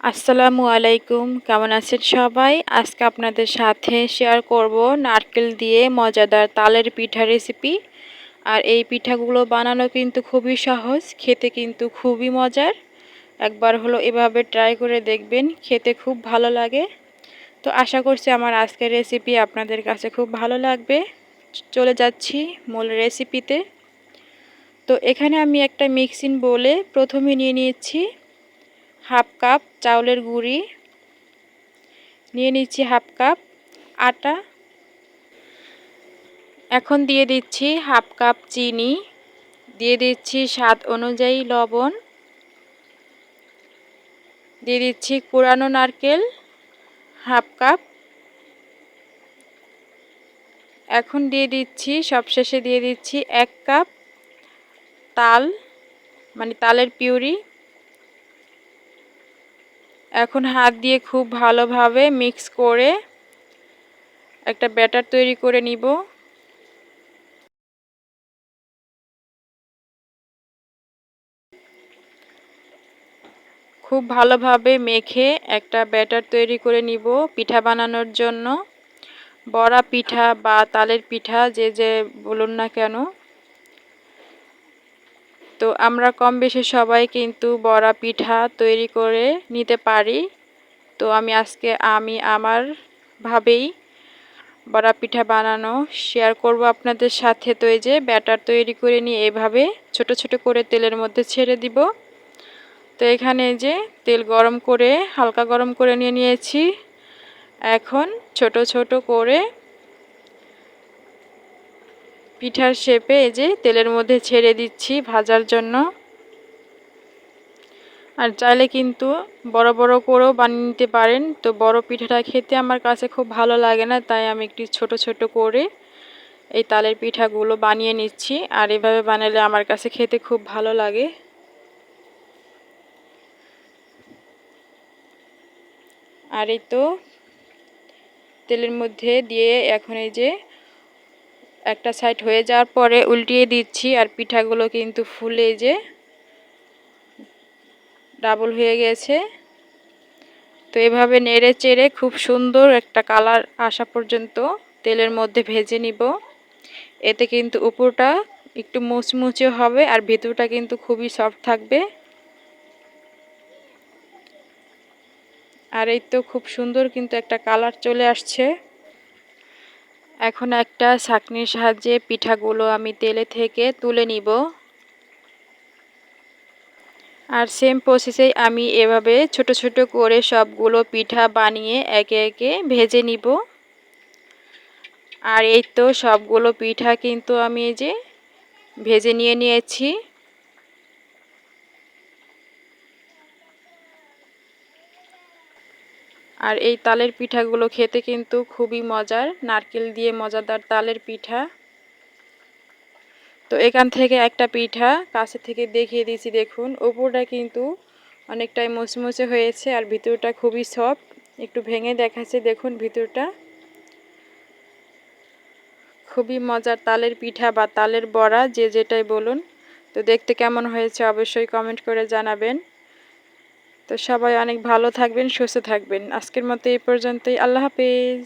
আসসালামু আলাইকুম, কেমন আছেন সবাই? আজকে আপনাদের সাথে শেয়ার করব নারকেল দিয়ে মজাদার তালের পিঠা রেসিপি আর এই পিঠাগুলো বানানো কিন্তু খুবই সহজ, খেতে কিন্তু খুবই মজার। একবার হলো এভাবে ট্রাই করে দেখবেন, খেতে খুব ভালো লাগে। তো আশা করছি আমার আজকের রেসিপি আপনাদের কাছে খুব ভালো লাগবে। চলে যাচ্ছি মূল রেসিপিতে তো। এখানে আমি একটা মিক্সিং বলে প্রথমে নিয়ে নিয়েছি হাফ কাপ চাউলের গুঁড়ি। নিয়ে নিচ্ছি হাফ কাপ আটা। এখন দিয়ে দিচ্ছি হাফ কাপ চিনি। দিয়ে দিচ্ছি স্বাদ অনুযায়ী লবণ। দিয়ে দিচ্ছি কুড়ানো নারকেল হাফ কাপ। এখন দিয়ে দিচ্ছি, সবশেষে দিয়ে দিচ্ছি এক কাপ তাল মানে তালের পিউরি। এখন হাত দিয়ে খুব ভালোভাবে মিক্স করে একটা ব্যাটার তৈরি করে নিব। খুব ভালোভাবে মেখে একটা ব্যাটার তৈরি করে নিব পিঠা বানানোর জন্য। বড়া পিঠা বা তালের পিঠা যে যে বলুন না কেন তো আমরা কম বেশি সবাই কিন্তু বড়া পিঠা তৈরি করে নিতে পারি। তো আমি আজকে আমি আমার ভাবেই বড়া পিঠা বানানো শেয়ার করব আপনাদের সাথে। তো এই যে ব্যাটার তৈরি করে নিয়ে এভাবে ছোট ছোট করে তেলের মধ্যে ছেড়ে দিব। তো এখানে যে তেল গরম করে, হালকা গরম করে নিয়ে নিয়েছি। এখন ছোট ছোট করে পিঠার শেপে এই যে তেলের মধ্যে ছেড়ে দিচ্ছি ভাজার জন্য। আর চাইলে কিন্তু বড় বড় করেও বানিয়ে নিতে পারেন। তো বড় পিঠাটা খেতে আমার কাছে খুব ভালো লাগে না, তাই আমি একটি ছোট ছোট করে এই তালের পিঠাগুলো বানিয়ে নিচ্ছি। আর এভাবে বানালে আমার কাছে খেতে খুব ভালো লাগে। আর এই তো তেলের মধ্যে দিয়ে এখন এই যে একটা সাইড হয়ে যাওয়ার পরে উল্টিয়ে দিচ্ছি আর পিঠাগুলো কিন্তু ফুলে যে ডাবল হয়ে গেছে। তো এভাবে নেড়ে চেড়ে খুব সুন্দর একটা কালার আসা পর্যন্ত তেলের মধ্যে ভেজে নিব। এতে কিন্তু উপরটা একটু মুচমুচে হবে আর ভেতরটা কিন্তু খুবই সফট থাকবে। আর এই তো খুব সুন্দর কিন্তু একটা কালার চলে আসছে। এখন একটা ছাকনির সাহায্যে পিঠাগুলো আমি তেলে থেকে তুলে নিব। আর সেম প্রসেসে আমি এভাবে ছোট ছোট করে সবগুলো পিঠা বানিয়ে একে একে ভেজে নিব। আর এই তো সবগুলো পিঠা কিন্তু আমি এই যে ভেজে নিয়ে নিয়েছি। আর এই তালের পিঠাগুলো খেতে কিন্তু খুবই মজার। নারকেল দিয়ে মজাদার তালের পিঠা। তো এখান থেকে একটা পিঠা, কাছে থেকে দেখিয়ে দিয়েছি, দেখুন। ওপরটা কিন্তু অনেকটাই মুচমুচে হয়েছে আর ভিতরটা খুবই সফট। একটু ভেঙে দেখাচ্ছে, দেখুন ভিতরটা। খুবই মজার তালের পিঠা বা তালের বড়া, যে যেটাই বলুন। তো দেখতে কেমন হয়েছে অবশ্যই কমেন্ট করে জানাবেন। তো সবাই অনেক ভালো থাকবেন সুস্থ থাকবেন। আজকের মতো এই পর্যন্তই। আল্লাহ হাফিজ।